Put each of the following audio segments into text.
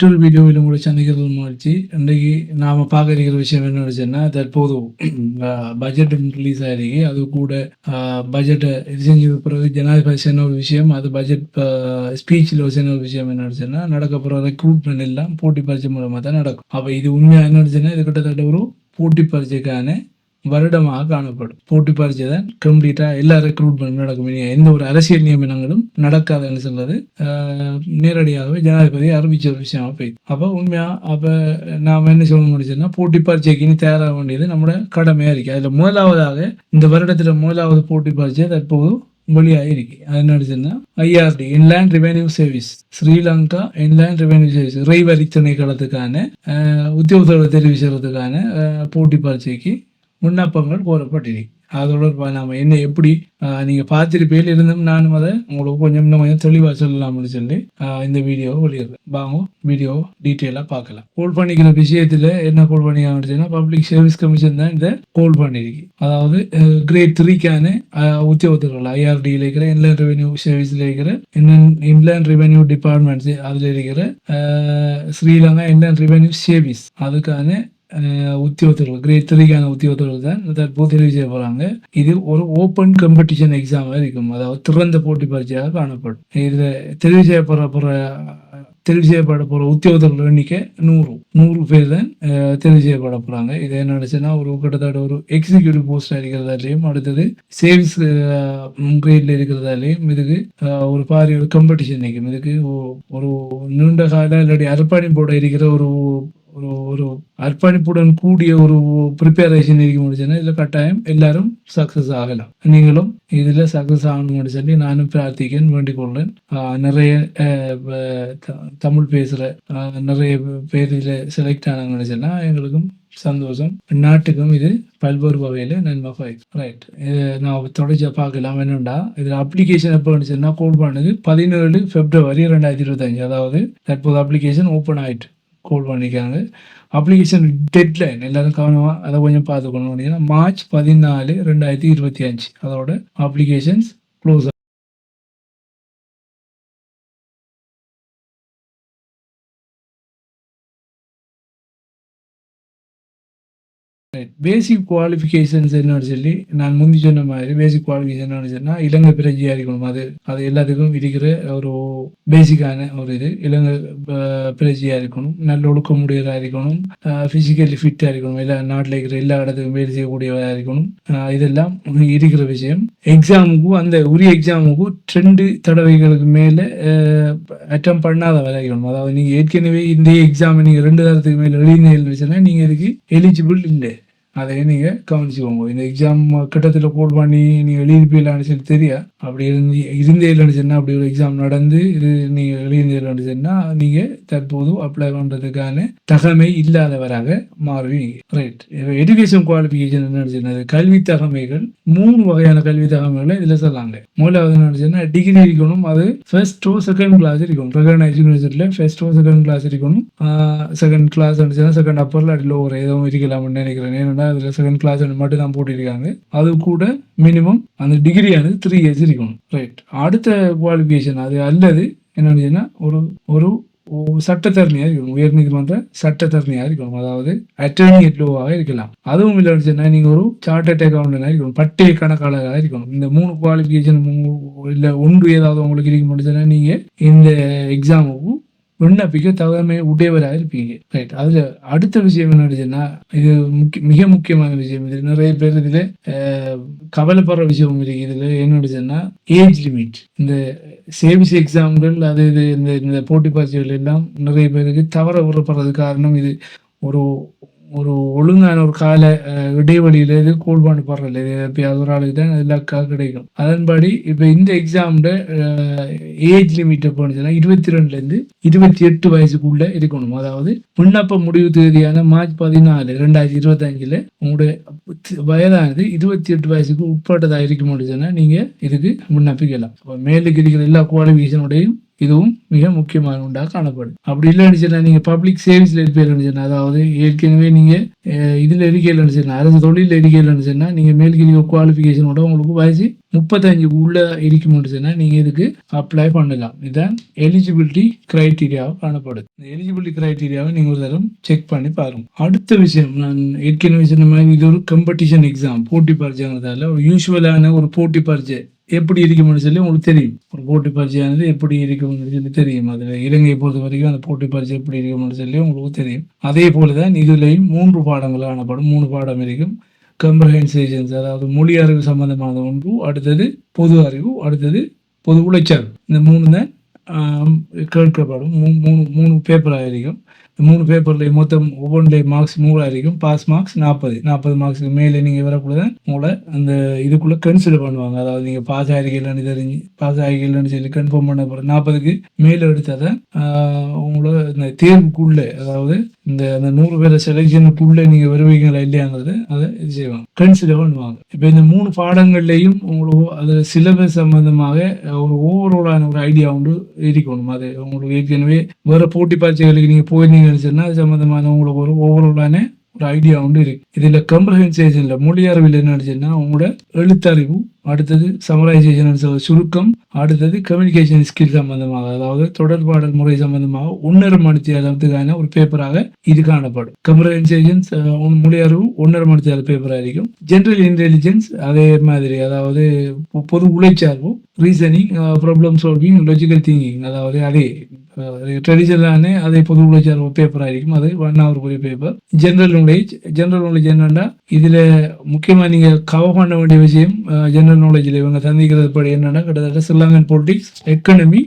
மற்றொரு வீடியோவில் உங்களை சந்திக்கிறது முயற்சி. இன்றைக்கு நாம் பார்க்க இருக்கிற விஷயம் என்னன்னு சொன்னா தற்போது பட்ஜெட் ரிலீஸ் ஆகிருக்கு அது கூட பட்ஜெட்டை இது செஞ்ச பிறகு ஜனாதிபதி சொன்ன ஒரு விஷயம் அது பட்ஜெட் ஸ்பீச்சில் சொன்ன ஒரு விஷயம் என்னன்னு சொன்னா நடக்க போகிற ரெக்ரூட்மெண்ட் எல்லாம் போட்டி பரிசு மூலமாக தான் நடக்கும். அப்போ இது உண்மையாக என்னன்னு சொன்னா இது கிட்டத்தட்ட ஒரு போட்டி பரிசுக்கான வருடமாக காணப்படும். போட்டி பரீட்சை தான் கம்ப்ளீட்டாக எல்லா ரெக்ரூட்மெண்ட் நடக்கும். எந்த ஒரு அரசியல் நியமனங்களும் நடக்காதுன்னு சொல்றது நேரடியாகவே ஜனாதிபதி அறிவிச்ச ஒரு விஷயமா போயிடுது அப்போ உண்மையா அப்போ நாம் என்ன சொல்ல முடிச்சதுன்னா போட்டி பரீட்சைக்கு இனி தயாராக வேண்டியது நம்மளோட கடமையாக இருக்கு. அதில் முதலாவதாக இந்த வருடத்தில் முதலாவது போட்டி பரீட்சை தற்போது வெளியாகிருக்கு அது என்னடுச்சுன்னா IRD inland revenue service Sri Lanka inland revenue service இறைவரி திணைக்களத்துக்கான ஆஹ், தெரிவிச்சதுக்கான போட்டி பரீட்சைக்கு விண்ணப்பங்கள் கோரப்பட்டிருக்கு அதோட ப- நாம என்ன எப்படி நீங்கள் நீங்க இருந்தும் நானும் அதை உங்களுக்கு கொஞ்சம் இன்னும் கொஞ்சம் தெளிவாக சொல்லலாம்னு சொல்லி இந்த வீடியோவை வெளியிடுறேன். வாங்க வீடியோ டீட்டெயிலாக பார்க்கலாம். கோல் பண்ணிக்கிற விஷயத்துல என்ன கோல் பண்ணிக்காங்கன்னா பப்ளிக் சர்வீஸ் கமிஷன் தான் இந்த கோல் பண்ணிருக்கு. அதாவது கிரேட் த்ரீக்கான உத்தியோகத்தர்கள் ஐஆர்டியில் இருக்கிற இன்லேண்ட் ரெவென்யூ சர்வீஸில் இருக்கிற இன்லேண்ட் ரெவென்யூ டிபார்ட்மெண்ட்ஸ் அதில் இருக்கிற ஸ்ரீலங்கா இன்லேண்ட் ரெவென்யூ சர்வீஸ் அதுக்கான உத்தியோகத்தர்கள் கிரேட் த்ரீக்கான உத்தியோகத்தர்கள் தான் தற்போது தெரிவு செய்ய போகிறாங்க இது ஒரு ஓப்பன் காம்படிஷன் எக்ஸாம் இருக்கும். அதாவது திறந்த போட்டி பரீட்சையாக காணப்படும். இதில் தெரிவு செய்யப்படுற போகிற தெரிவு செய்யப்பட போகிற உத்தியோகத்தர்கள் எண்ணிக்கை நூறு. நூறு பேர் தான் தெரிவு செய்யப்பட போறாங்க. இது என்ன நினச்சுன்னா ஒரு கிட்டத்தட்ட ஒரு எக்ஸிக்யூட்டிவ் போஸ்ட் இருக்கிறதாலையும் அடுத்தது சேவிஸ் கிரேட்ல இருக்கிறதாலையும் இதுக்கு ஒரு பாரிய ஒரு காம்படிஷன் நிற்கும் இதுக்கு ஒரு நீண்ட கால இல்லாட்டி அர்ப்பணிப்போட இருக்கிற ஒரு ஒரு ஒரு அர்ப்பணிப்புடன் கூடிய ஒரு ப்ரிப்பேரேஷன் இருக்க முடிச்சுன்னா இதில் கட்டாயம் எல்லாரும் சக்ஸஸ் ஆகலாம். நீங்களும் இதில் சக்ஸஸ் ஆகணும்னு சொல்லி நானும் பிரார்த்திக்கேன் வேண்டிக் கொள்கிறேன் நிறைய தமிழ் பேசுகிற நிறைய பேர் இதில் செலக்ட் ஆனாங்கன்னு சொன்னால் எங்களுக்கும் சந்தோஷம். நாட்டுக்கும் இது பல்வேறு வகையில் நன்மை ரைட் நான் தொடர்ச்சியாக பார்க்கலாம். என்னண்டா? இதில் அப்ளிகேஷன் எப்போ வந்துச்சுன்னா கோல் பண்ணது பதினேழு பிப்ரவரி ரெண்டாயிரத்தி இருபத்தஞ்சு அதாவது தற்போது அப்ளிகேஷன் ஓப்பன் ஆயிட்டு. கோல் பண்ணிக்காங்க அப்ளிகேஷன் டெட்லைன் எல்லாரும் கவனமாக அதை கொஞ்சம் பார்த்துக்கணும் அப்படின்னா மார்ச் பதினாலு ரெண்டாயிரத்தி இருபத்தி அஞ்சு. அதோட அப்ளிகேஷன்ஸ் க்ளோஸ் பேசிக் குவாலிஃபிகேஷன்ஸ் என்னன்னு சொல்லி நான் முந்தி சொன்ன மாதிரி பேசிக் குவாலிஃபிகேஷன் என்னன்னு சொன்னால் இலங்கை பிரஜையாக இருக்கணும் அது அது எல்லாத்துக்கும் இருக்கிற ஒரு பேசிக்கான ஒரு இது. இலங்கை பிரஜையாக பிரஜையா இருக்கணும். நல்ல ஒழுக்கமுடையதா இருக்கணும். ஃபிசிக்கலி ஃபிட்டாக இருக்கணும். எல்லா நாட்டில் இருக்கிற எல்லா இடத்துக்கும் வேலை செய்யக்கூடியவராக இருக்கணும். இதெல்லாம் இருக்கிற விஷயம். எக்ஸாமுக்கும் அந்த உரிய எக்ஸாமுக்கும் ரெண்டு தடவைகளுக்கு மேலே அட்டம் பண்ணாத வரைக்கணும் அதாவது நீங்கள் ஏற்கனவே இந்த எக்ஸாம் நீங்கள் ரெண்டு தரத்துக்கு மேலே மேல வச்சுன்னா நீங்கள் இதுக்கு எலிஜிபிள் இல்லை. அதை நீங்கள் கவனிச்சுக்கோங்க. இந்த எக்ஸாம் கிட்டத்தில் கோல் பண்ணி நீங்கள் எழுதிப்பீங்களான்னு சொல்லி தெரியா. அப்படி இருந்து இருந்தே இல்லைன்னு அப்படி ஒரு எக்ஸாம் நடந்து இது நீங்கள் எழுதியிருந்தீங்கன்னு சொன்னா நீங்கள் தற்போது அப்ளை பண்ணுறதுக்கான தகமை இல்லாதவராக மாறுவீங்க. ரைட் எஜுகேஷன் குவாலிஃபிகேஷன் என்ன சொன்னது கல்வி தகமைகள் மூணு வகையான கல்வி தகமைகளை இதில் சொல்லாங்க. முதலாவது என்ன டிகிரி இருக்கணும் அது ஃபர்ஸ்டோ செகண்ட் கிளாஸ் இருக்கணும். ரெகனைஸ் யூனிவர்சிட்டியில் ஃபர்ஸ்டோ செகண்ட் கிளாஸ் இருக்கணும். செகண்ட் கிளாஸ் செகண்ட் அப்பரில் அடி லோவர் எதுவும் இருக்கலாம்னு நினைக்கிறேன். ஏன்னா அதில் செகண்ட் கிளாஸ் மட்டும் தான் போட்டிருக்காங்க. அது கூட மினிமம் அந்த டிகிரியானது த்ரீ இயர்ஸ் இருக்கணும். ரைட் அடுத்த குவாலிஃபிகேஷன் அது அல்லது என்னன்னு ஒரு ஒரு சட்டத்தரணியாக இருக்கணும். உயர் நீதிமன்ற சட்டத்தரணியாக இருக்கணும். அதாவது அட்டர்னி லோவாக இருக்கலாம். அதுவும் இல்லை சொன்னா நீங்கள் ஒரு சார்ட்டர்ட் அக்கௌண்டனாக இருக்கணும். பட்டய கணக்காளராக இருக்கணும். இந்த மூணு குவாலிஃபிகேஷன் இல்லை ஒன்று ஏதாவது உங்களுக்கு இருக்க முடியுதுன்னா நீங்கள் இந்த எக்ஸாமுக்கு விண்ணப்பிக்க தகமை உடையவராக இருப்பீங்க. ரைட் அதுல அடுத்த விஷயம் என்ன நடந்துச்சுன்னா இது முக்கிய மிக முக்கியமான விஷயம். இது நிறைய பேர் இதுல கவலைப்படுற விஷயம் இருக்கு. இதுல என்ன நடந்துச்சுன்னா ஏஜ் லிமிட் இந்த சேவிஸ் எக்ஸாம்கள் அது இது இந்த இந்த போட்டி பரீட்சைகள் எல்லாம் நிறைய பேருக்கு தவற விடப்படுறது காரணம் இது. ஒரு ஒரு ஒழுங்கான ஒரு கால அஹ், இடைவெளியில இது கோல் பண்ணி படுறதில்ல. இது எப்பயாவது ஒரு ஆளுக்கு தான் லக்கா கிடைக்கும். அதன்படி இப்போ இந்த எக்ஸாம்ல ஏஜ் லிமிட் போனுச்சுன்னா இருபத்தி ரெண்டுல இருந்து இருபத்தி எட்டு வயசுக்குள்ள இருக்கணும் அதாவது விண்ணப்ப முடிவு தேதியான மார்ச் பதினாலு ரெண்டாயிரத்தி இருபத்தஞ்சில் உங்களுடைய வயதானது இருபத்தி எட்டு வயசுக்கு உட்பட்டதாக இருக்க முடியுதுன்னா நீங்கள் இதுக்கு விண்ணப்பிக்கலாம் இப்போ மேலுக்கு இருக்கிற எல்லா குவாலிஃபிகேஷனுடையும் இதுவும் மிக முக்கியமான ஒன்றாக காணப்படும். அப்படி இல்லைன்னு சொன்னா நீங்க பப்ளிக் சர்வீஸ்ல இருப்பீங்கன்னு சொன்னால் அதாவது ஏற்கனவே நீங்க இதில் இதுல இருக்கீங்கன்னு சொன்னா அரசு தொழில் இருக்கீங்கன்னு சொன்னா நீங்க மேல்கிரி குவாலிஃபிகேஷனோட உங்களுக்கு வயசு முப்பத்தஞ்சு உள்ள இருக்கும்னு சொன்னால் நீங்க இதுக்கு அப்ளை பண்ணலாம். இதுதான் எலிஜிபிலிட்டி க்ரைட்டீரியாவை காணப்படுது இந்த எலிஜிபிலிட்டி க்ரைட்டீரியாவை நீங்க ஒரு தரம் செக் பண்ணி பாருங்க. அடுத்த விஷயம் நான் ஏற்கனவே சொன்ன மாதிரி இது ஒரு கம்படிஷன் எக்ஸாம் போட்டி பரீட்சைங்கிறதால ஒரு யூஸ்வலான ஒரு போட்டி பரீட்சை எப்படி இருக்கும்னு சொல்லி உங்களுக்கு தெரியும். ஒரு போட்டி பரீட்சையானது எப்படி இருக்கும்னு சொல்லி தெரியும். அதில் இலங்கையை பொறுத்த வரைக்கும் அந்த போட்டி பரீட்சை எப்படி இருக்கும்னு சொல்லி உங்களுக்கு தெரியும். அதே போல தான் இதுலேயும் மூன்று பாடங்கள் காணப்படும். மூணு பாடம் இருக்கும். கம்ப்ரஹென்சேஷன்ஸ் அதாவது மொழி அறிவு சம்பந்தமான ஒன்று அடுத்தது பொது அறிவு அடுத்தது பொது உழைச்சல் இந்த மூணு தான் கேட்கப்படும். மூணு மூணு மூணு பேப்பராக இருக்கும். மூணு பேப்பர்லேயும் மொத்தம் ஒவ்வொன்றுலேயும் மார்க்ஸ் நூறு பாஸ் மார்க்ஸ் நாற்பது. நாற்பது மார்க்ஸுக்கு மேலே நீங்கள் வரக்கூடாது உங்களை அந்த இதுக்குள்ளே கன்சிடர் பண்ணுவாங்க. அதாவது நீங்கள் பாஸ் ஆகிருக்கீங்களான்னு தெரிஞ்சு பாஸ் ஆகிருக்கீங்கன்னு சொல்லி கன்ஃபார்ம் பண்ண போகிற நாற்பதுக்கு மேலே எடுத்தால் உங்களோட இந்த தேர்வுக்குள்ளே அதாவது இந்த அந்த நூறு பேரை செலெக்ஷனுக்குள்ளே நீங்கள் வருவீங்களா இல்லையாங்கிறது அதை இது செய்வாங்க. கன்சிடர் பண்ணுவாங்க. இப்போ இந்த மூணு பாடங்கள்லையும் உங்களுக்கு அது சிலபஸ் சம்மந்தமாக ஒரு ஓவராலான ஒரு ஐடியா உண்டு இருக்கணும். அது உங்களுக்கு ஏற்கனவே வேறு போட்டி பரீட்சைகளுக்கு நீங்கள் போயிருந்தீங்க சொன்னால் அது உங்களுக்கு ஒரு ஓவராலான ஒரு ஐடியா உண்டு இருக்கு. இதுல கம்ப்ரஹென்சேஷன்ல மொழியறிவில் என்ன சொன்னா உங்களோட எழுத்தறிவு அடுத்தது சமரைசேஷன் சுருக்கம் அடுத்தது கம்யூனிகேஷன் ஸ்கில் சம்பந்தமாக அதாவது தொடர்பாடல் முறை சம்பந்தமாக உன்னர மணித்தியாலத்துக்கான ஒரு பேப்பராக இது காணப்படும். கம்ப்ரஹென்சேஷன் மொழியறிவு உன்னர மணித்தியால பேப்பராக இருக்கும். ஜென்ரல் இன்டெலிஜென்ஸ் அதே மாதிரி அதாவது பொது உழைச்சார்பு reasoning problem solving logical thinking அதாவது அதே ட்ரெடிஷனலான அதே பொது உழைச்சார் பேப்பர் ஆയിരിக்கும் அது ஒன் ஹவர் கூடிய paper general knowledge general knowledge என்னென்னா இதில் முக்கியமாக நீங்கள் கவர் பண்ண வேண்டிய விஷயம் ஜென்ரல் நாலேஜில் இவங்க சந்திக்கிறது படி என்னென்னா கிட்டத்தட்ட Sri Lankan politics economy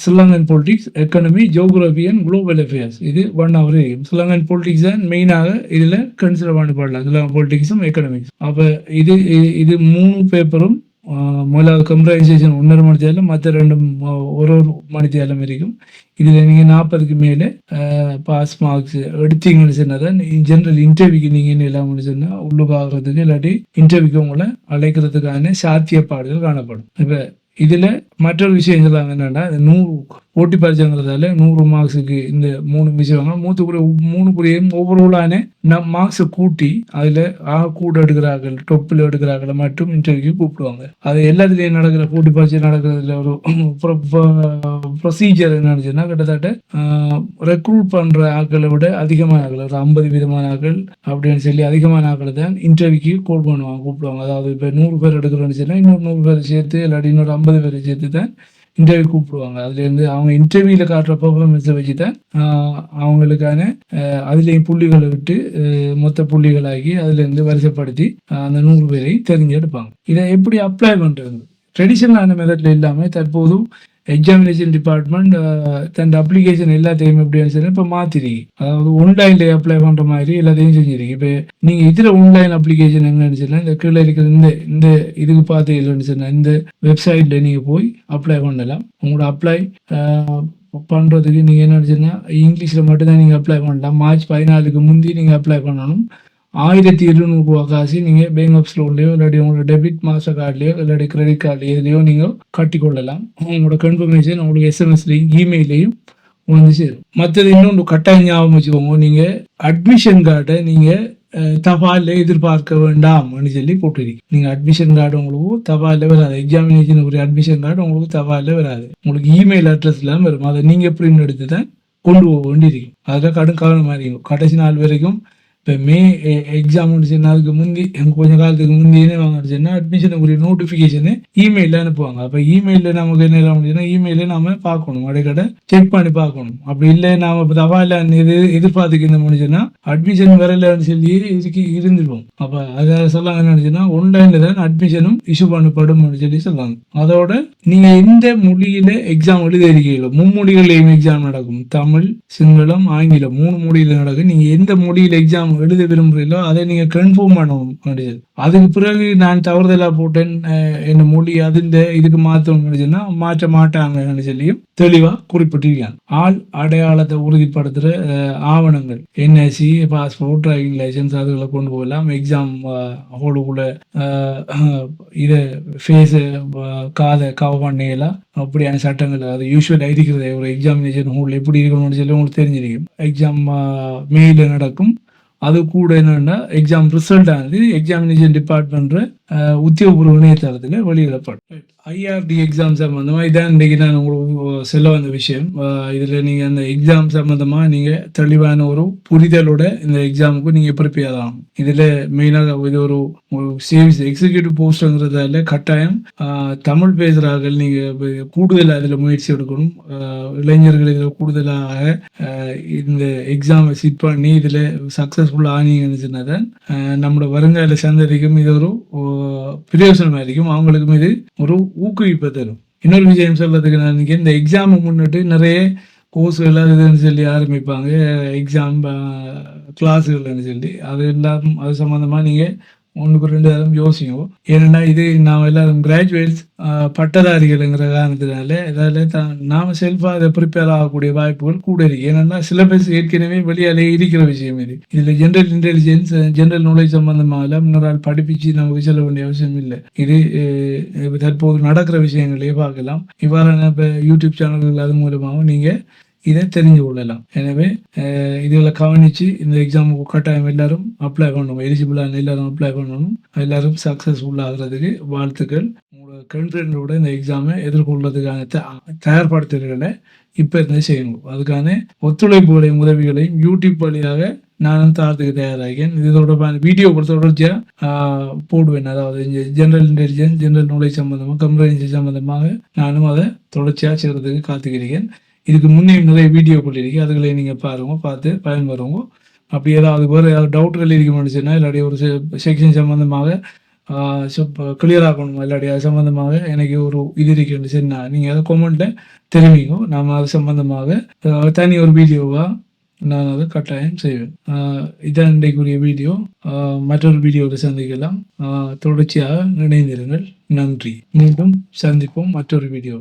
Sri Lankan politics economy geography and global affairs இது ஒன் ஹவர் இருக்கும் ஸ்ரீலங்கன் பொலிட்டிக்ஸ் தான் மெயினாக இதில் கன்சிடர் பண்ணப்படலாம். ஸ்ரீலங்கன் பொலிட்டிக்ஸும் எக்கனமிக்ஸ் அப்போ இது இது- இது மூணு பேப்பரும் முதலாவது கம்ப்ரைசேஷன் ஒன்றரை மணி தேலம் மற்ற ரெண்டும் ஒரு ஒரு மணி தேலம் இருக்கும் இதில் நீங்கள் நாற்பதுக்கு மேலே பாஸ் மார்க்ஸ் எடுத்தீங்கன்னு சொன்னால் தான் ஜென்ரல் இன்டர்வியூக்கு நீங்கள் என்ன இல்லாமல் சொன்னால் உள்ளுக்காகிறதுக்கு இல்லாட்டி இன்டர்வியூக்கு உங்களை அழைக்கிறதுக்கான சாத்தியப்பாடுகள் காணப்படும் இப்போ இதில் மற்றொரு விஷயம் சொல்லாங்க என்னென்னா நூறு போட்டி பரிச்சைங்கிறதால நூறு மார்க்ஸுக்கு இந்த மூணு விஷயம் மூத்துக்குரிய மூணுக்குரிய ஓவராலான மார்க்ஸை கூட்டி அதில் ஆக கூட எடுக்கிறார்கள் டொப்பில் எடுக்கிறார்கள் மட்டும் இன்டர்வியூ கூப்பிடுவாங்க. அது எல்லாத்துலேயும் நடக்கிற போட்டி பரிச்சை நடக்கிறதுல ஒரு ப்ரொசீஜர் என்னச்சுன்னா கிட்டத்தட்ட ரெக்ரூட் பண்ணுற ஆட்களை விட அதிகமான ஆட்கள் ஒரு ஐம்பது விதமான ஆட்கள் அப்படின்னு சொல்லி அதிகமான ஆட்களை தான் இன்டர்வியூக்கு கால் பண்ணுவாங்க கூப்பிடுவாங்க. அதாவது இப்போ நூறு பேர் எடுக்கிறோன்னு சொன்னால் இன்னொரு நூறு பேரை சேர்த்து இல்லாட்டி இன்னொரு ஐம்பது பேரை சேர்த்து தான் இன்டர்வியூ கூப்பிடுவாங்க. அதுல இருந்து அவங்க இன்டர்வியூல காட்டுற பெர்ஃபார்மன்ஸை வச்சு தான் ஆஹ், அவங்களுக்கான அதுலேயும் அதுலயும் புள்ளிகளை விட்டு மொத்த புள்ளிகளாக்கி அதுல இருந்து வரிசைப்படுத்தி அந்த நூறு பேரை தெரிஞ்செடுப்பாங்க. இதை எப்படி அப்ளை பண்ணுறது ட்ரெடிஷனலான மெத்தட்ல இல்லாம தற்போதும் எக்ஸாமினேஷன் டிபார்ட்மெண்ட் uh, தன் அப்ளிகேஷன் எல்லாத்தையும் எப்படி சொல்லி இப்போ மாத்திருக்கு அதாவது ஆன்லைன்ல அப்ளை பண்ற மாதிரி எல்லாத்தையும் செஞ்சிருக்கு. இப்போ நீங்க இதுல ஆன்லைன் அப்ளிகேஷன் எங்கன்னு சொன்னா இந்த கீழே இருக்கிற இந்த இந்த இதுக்கு பார்த்தீங்கன்னு சொன்னா இந்த வெப்சைட்ல நீங்க போய் அப்ளை பண்ணலாம். உங்களோட அப்ளை பண்றதுக்கு நீங்க என்ன சொன்னா இங்கிலீஷ்ல மட்டும்தான் நீங்க அப்ளை பண்ணலாம். மார்ச் பதினாலுக்கு முந்தி நீங்க அப்ளை பண்ணணும். ஆயிரத்தி இருநூறு ரூபாய் காசு நீங்க பேங்க் ஆஃப் லோன்லயோ இல்லாட்டி உங்களோட டெபிட் மாஸ்டர் கார்டுலயோ இல்லாட்டி கிரெடிட் கார்டுலயோ எதுலயோ நீங்க கட்டிக்கொள்ளலாம். உங்களோட கன்ஃபர்மேஷன் உங்களுக்கு எஸ்எம்எஸ்லையும் இமெயிலையும் வந்து சேரும். மற்றது இன்னொன்று கட்டாயம் ஞாபகம் வச்சுக்கோங்க. நீங்க அட்மிஷன் கார்டை நீங்க அஹ், எதிர்பார்க்க வேண்டாம்னு சொல்லி போட்டிருக்கீங்க. நீங்க அட்மிஷன் கார்டு உங்களுக்கு தபால்ல வராது. எக்ஸாமினேஷன் ஒரு அட்மிஷன் கார்டு உங்களுக்கு தபால்ல வராது. உங்களுக்கு இமெயில் அட்ரஸ்லாம் வரும். அதை நீங்க பிரிண்ட் எடுத்து தான் கொண்டு போக வேண்டியிருக்கும். அதில் கடும் கவனமாக இருக்கும் கடைசி நாள் வரைக்கும் இப்போ மே எக்ஸாம் eh, முடிச்சுன்னா அதுக்கு முந்தி கொஞ்ச காலத்துக்கு முந்தி என்ன அட்மிஷனுக்குரிய நோட்டிஃபிகேஷனு இமெயிலில் அனுப்புவாங்க. அப்போ இமெயிலில் நமக்கு என்ன முடியுதுன்னா இமெயிலில் நாம பார்க்கணும் அடைக்கடை செக் பண்ணி பார்க்கணும். அப்படி இல்லை நாம இப்போ தவாயில் எது எதிர்பார்த்துக்கு இந்த முடிச்சுன்னா அட்மிஷன் வரலன்னு சொல்லி இதுக்கு இருந்துருவோம். அப்போ அதை சொல்லாங்க நினைச்சுன்னா ஆன்லைனில் தான் அட்மிஷனும் இஷ்யூ பண்ணப்படும் சொல்லி சொல்லுவாங்க அதோட நீங்க எந்த மொழியில் எக்ஸாம் எழுதிருக்கீங்களோ மும்மொழிகள்லையும் எக்ஸாம் நடக்கும். தமிழ் சிங்களம் ஆங்கிலம் மூணு மொழியில் நடக்கும். நீங்க எந்த மொழியில் எக்ஸாம் நாம் எழுத விரும்புகிறீங்களோ அதை நீங்கள் கன்ஃபார்ம் பண்ண முடியாது அதுக்கு பிறகு நான் தவறுதலாக போட்டேன் என்ன மொழி அது இந்த இதுக்கு மாற்றணும் சொன்னா மாற்ற மாட்டாங்கன்னு சொல்லியும் தெளிவாக குறிப்பிட்டிருக்காங்க. ஆள் அடையாளத்தை உறுதிப்படுத்துகிற ஆவணங்கள். என்எஸ்சி பாஸ்போர்ட் டிரைவிங் லைசன்ஸ் அதுகளை கொண்டு போகலாம். எக்ஸாம் ஹோலுக்குள்ள இதை ஃபேஸு காதை கவ பண்ணியெல்லாம் அப்படியான சட்டங்கள் அது யூஸ்வல் இருக்கிறது. ஒரு எக்ஸாமினேஷன் ஹோல் எப்படி இருக்கணும்னு சொல்லி உங்களுக்கு தெரிஞ்சிருக்கும். எக்ஸாம் மெயிலில் நடக்கும். அது கூட என்னென்னா எக்ஸாம் ரிசல்ட் ஆனது எக்ஸாமினேஷன் டிபார்ட்மெண்ட் உத்தியோகபூர்வ இணையதளத்தில் வெளியிடப்படும். ஐஆர்டி எக்ஸாம் சம்மந்தமாக இதான் இன்றைக்கி நான் உங்களுக்கு சொல்ல வந்த விஷயம். இதில் நீங்கள் அந்த எக்ஸாம் சம்மந்தமாக நீங்கள் தெளிவான ஒரு புரிதலோட இந்த எக்ஸாமுக்கு நீங்கள் ப்ரிப்பேர் ஆகணும். இதில் மெயினாக இது ஒரு சேவிஸ் எக்ஸிக்யூட்டிவ் போஸ்ட்ங்கிறதால கட்டாயம் தமிழ் பேசுகிறார்கள் நீங்கள் கூடுதலாக அதில் முயற்சி எடுக்கணும். இளைஞர்கள் இதில் கூடுதலாக இந்த எக்ஸாமை சிட் பண்ணி இதில் சக்ஸஸ்ஃபுல் ஆனீங்கன்னு சொன்னதான் நம்மளோட வருங்கால சந்ததிக்கும் இது ஒரு ஆஹ், பிரயோசனமா இருக்கும். அவங்களுக்கும் இது ஒரு ஊக்குவிப்பை தரும். இன்னொரு விஷயம் சொல்றதுக்கு நான் நினைக்கிறேன், இந்த எக்ஸாமை முன்னிட்டு நிறைய கோர்ஸ்கள் அது இதுன்னு சொல்லி ஆரம்பிப்பாங்க. எக்ஸாம் கிளாஸுகள்னு சொல்லி. அது எல்லாம் அது சம்மந்தமாக நீங்கள் ஒன்றுக்கு ரெண்டு தரம் யோசிக்கும். ஏன்னா இது நாம் எல்லாரும் கிராஜுவேட்ஸ் பட்டதாரிகள்ங்கிற காரணத்தினால இதால் தான் நாம் செல்ஃபாக அதை ப்ரிப்பேர் ஆகக்கூடிய வாய்ப்புகள் கூட இருக்கு. ஏன்னா சிலபஸ் ஏற்கனவே வெளியாலே இருக்கிற விஷயம் இது. இதில் ஜென்ரல் இன்டெலிஜென்ஸ் ஜென்ரல் நாலேஜ் சம்பந்தமாக ஆள் படிப்பிச்சு நமக்கு செல்ல வேண்டிய அவசியம் இல்லை. இது அஹ், தற்போது நடக்கிற விஷயங்களையே பார்க்கலாம். இவ்வாறான இப்போ யூடியூப் சேனல்கள் அது மூலமாகவும் நீங்கள் இதை தெரிஞ்சு கொள்ளலாம். எனவே அஹ், இதுகளை கவனித்து இந்த எக்ஸாமுக்கு கட்டாயம் எல்லாரும் அப்ளை பண்ணணும். எலிஜிபிளான எல்லாரும் அப்ளை பண்ணணும். எல்லாரும் சக்ஸஸ்ஃபுல் ஆகிறதுக்கு வாழ்த்துக்கள். உங்களோட கண்ட்ரண்டோட இந்த எக்ஸாமை எதிர்கொள்றதுக்கான த- இப்போ இருந்து செய்யணும். அதுக்கான ஒத்துழைப்புகளையும் உதவிகளையும் யூடியூப் வழியாக நானும் தாரத்துக்கு தயாராகிறேன். இது தொடர்பான வீடியோ தொடர்ச்சியாக போடுவேன். அதாவது ஜென்ரல் இன்டெலிஜென்ஸ் ஜென்ரல் நாலேஜ் சம்மந்தமாக கம்ப்யூட்டர் சம்மந்தமாக நானும் அதை தொடர்ச்சியாக செய்கிறதுக்கு காத்துக்கிறேன். இதுக்கு முன்னே நிறைய வீடியோ இருக்கு. அதுகளை நீங்கள் பாருங்க பார்த்து பயன்பெறுங்க. அப்படி ஏதாவது வேறு ஏதாவது டவுட்டுகள் இருக்க சொன்னால் இல்லாட்டி ஒரு செக்ஷன் சம்மந்தமாக கிளியர் ஆகணும்? இல்லாட்டி அது சம்மந்தமாக எனக்கு ஒரு இது இருக்குன்னு சொன்னா நீங்கள் அதை கொமெண்ட்டில் தெரிவிங்க. நாம் அது சம்மந்தமாக தனி ஒரு வீடியோவாக நான் அதை கட்டாயம் செய்வேன். இதான் இன்றைக்குரிய வீடியோ மற்றொரு வீடியோவில் சந்திக்கலாம். தொடர்ச்சியாக இணைந்திருங்கள். நன்றி. மீண்டும் சந்திப்போம் மற்றொரு வீடியோ